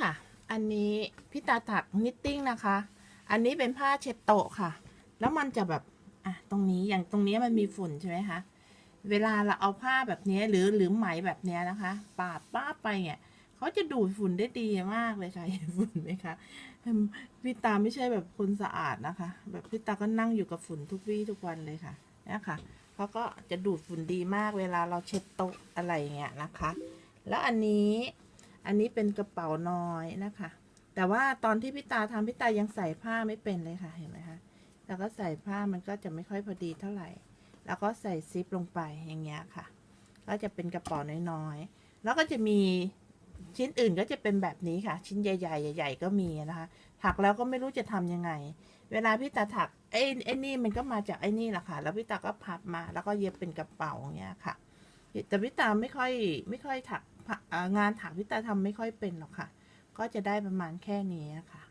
ค่ะ อันนี้พี่ตาถักนิตติ้งนะคะ อันนี้เป็นผ้าเช็ดโต๊ะค่ะ แล้วมันจะแบบอะตรงนี้อย่างตรงนี้มันมีฝุ่นใช่ไหมคะเวลาเราเอาผ้าแบบนี้หรือหรือไหมแบบนี้นะคะ ปาดป้าดไปเนี่ยเขาจะดูดฝุ่นได้ดีมากเลยค่ะเห็นฝุ่นไหมคะพี่ตาไม่ใช่แบบคนสะอาดนะคะ แบบพี่ตาก็นั่งอยู่กับฝุ่นทุกวี่ทุกวันเลยค่ะนี่ค่ะเขาก็จะดูดฝุ่นดีมากเวลาเราเช็ดโต๊ะอะไรอย่างเงี้ยนะคะ แล้วอันนี้ อันนี้เป็นกระเป๋าน้อยนะคะ แต่ว่าตอนที่พี่ตาทำพี่ตายังใส่ผ้าไม่เป็นเลยค่ะเห็นไหมคะแล้วก็ใส่ผ้ามันก็จะไม่ค่อยพอดีเท่าไหร่ แล้วก็ใส่ซิปลงไปอย่างเงี้ยค่ะ ก็จะเป็นกระเป๋าน้อยๆ แล้วก็จะมีชิ้นอื่นก็จะเป็นแบบนี้ค่ะ ชิ้นใหญ่ๆใหญ่ๆก็มีนะคะ ถักแล้วก็ไม่รู้จะทำยังไง เวลาพี่ตาถักไอ้ไอ้นี่มันก็มาจากไอ้นี่แหละค่ะ แล้วพี่ตาก็พับมา แล้วก็เย็บเป็นกระเป๋าอย่างเงี้ยค่ะ แต่พี่ตาไม่ค่อยไม่ค่อยถัก งานถักพิตาทำไม่ค่อยเป็นหรอกค่ะ ก็จะได้ประมาณแค่นี้ค่ะ